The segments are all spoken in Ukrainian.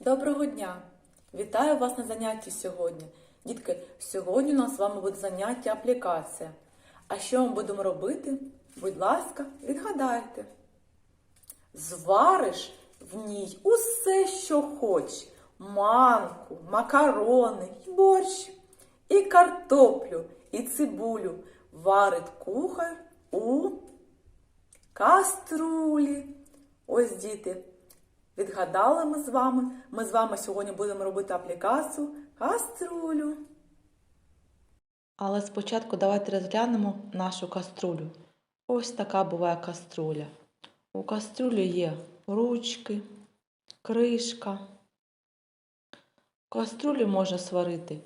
Доброго дня! Вітаю вас на занятті сьогодні. Дітки, сьогодні у нас з вами буде заняття аплікація. А що ми будемо робити? Будь ласка, відгадайте. Звариш в ній усе, що хочеш. Манку, макарони, й борщ, і картоплю, і цибулю. Варить кухар у каструлі. Ось діти. Відгадали ми з вами. Ми з вами сьогодні будемо робити аплікацію каструлю. Але спочатку давайте розглянемо нашу каструлю. Ось така буває каструля. У каструлі є ручки, кришка. В каструлі можна сварити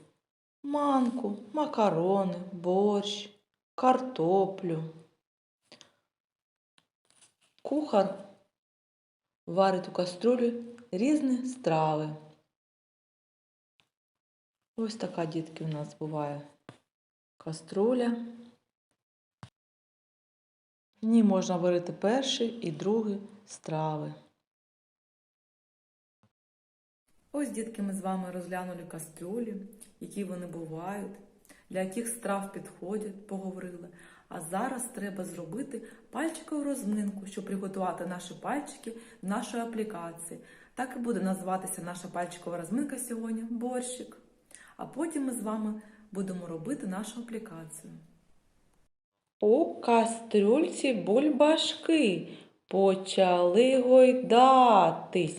манку, макарони, борщ, картоплю. Кухар варить у каструлі різні страви. Ось така, дітки, у нас буває каструля. В ній можна варити перші і другі страви. Ось, дітки, ми з вами розглянули кастрюлі, які вони бувають, для яких страв підходять, поговорили. А зараз треба зробити пальчикову розминку, щоб приготувати наші пальчики до нашої аплікації. Так і буде називатися наша пальчикова розминка сьогодні борщик. А потім ми з вами будемо робити нашу аплікацію. У кастрюльці бульбашки почали гойдатись.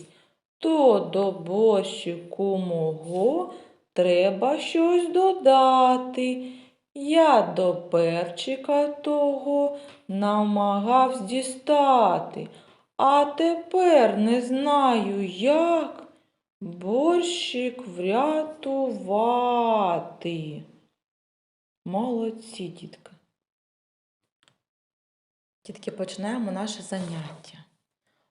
То до борщику мого треба щось додати. Я до перчика того намагався дістати, а тепер не знаю як борщик врятувати. Молодці, дітки. Дітки, починаємо наше заняття.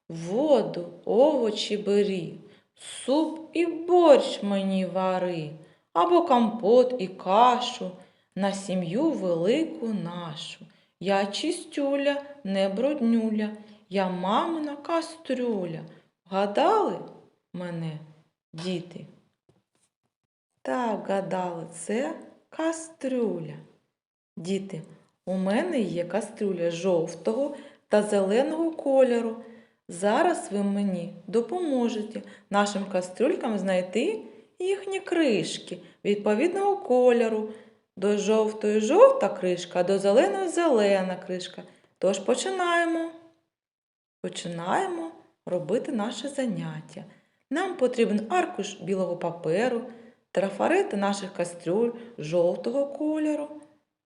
Воду, овочі бери, суп і борщ мені вари, або компот і кашу на сім'ю велику нашу. Я чистюля, не бруднюля, я мамина кастрюля. Гадали мене, діти? Так, гадали, це кастрюля. Діти, у мене є кастрюля жовтого та зеленого кольору. Зараз ви мені допоможете нашим кастрюлькам знайти їхні кришки відповідного кольору. До жовтої жовта кришка, до зеленої зелена кришка. Тож починаємо. Починаємо робити наше заняття. Нам потрібен аркуш білого паперу, трафарети наших кастрюль жовтого кольору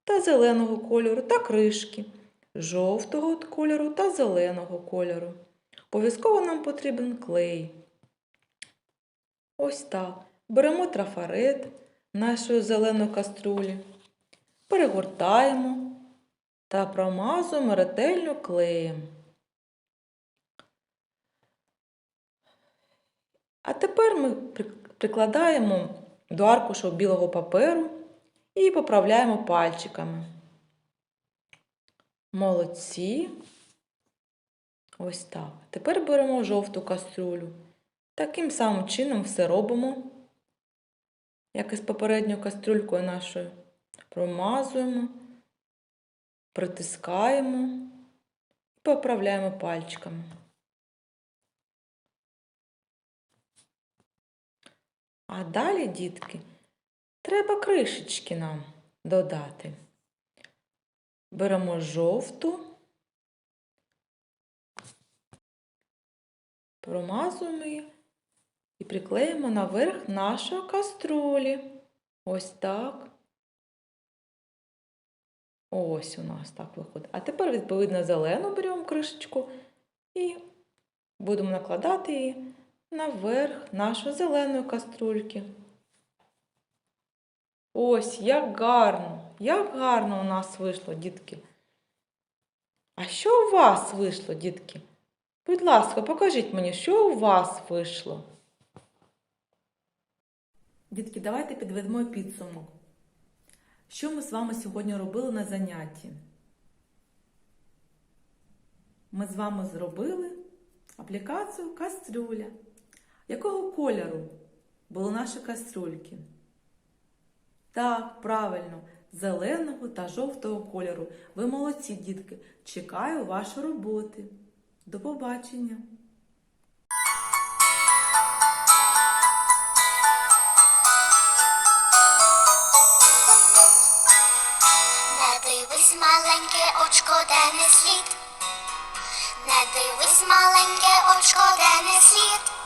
та зеленого кольору та кришки жовтого кольору та зеленого кольору. Обов'язково нам потрібен клей. Ось так. Беремо трафарет нашої зеленої каструлі, перегортаємо та промазуємо ретельно клеєм. А тепер ми прикладаємо до аркушу білого паперу і поправляємо пальчиками. Молодці. Ось так. Тепер беремо жовту каструлю. Таким самим чином все робимо, як і з попередньою каструлькою нашою. Промазуємо, притискаємо і поправляємо пальчиками. А далі, дітки, треба кришечки нам додати. Беремо жовту, промазуємо її і приклеїмо наверх нашої каструлі. Ось так. Ось у нас так виходить. А тепер, відповідно, зелену беремо кришечку і будемо накладати її наверх нашої зеленої каструльки. Ось, як гарно, як гарно у нас вийшло, дітки. А що у вас вийшло, дітки? Будь ласка, покажіть мені, що у вас вийшло. Дітки, давайте підведемо підсумок. Що ми з вами сьогодні робили на занятті? Ми з вами зробили аплікацію кастрюля. Якого кольору були наші каструльки? Так, правильно, зеленого та жовтого кольору. Ви молодці, дітки. Чекаю вашої роботи. До побачення! Не дивись, маленьке очко, де не слід. Не дивись, маленьке очко, де не слід.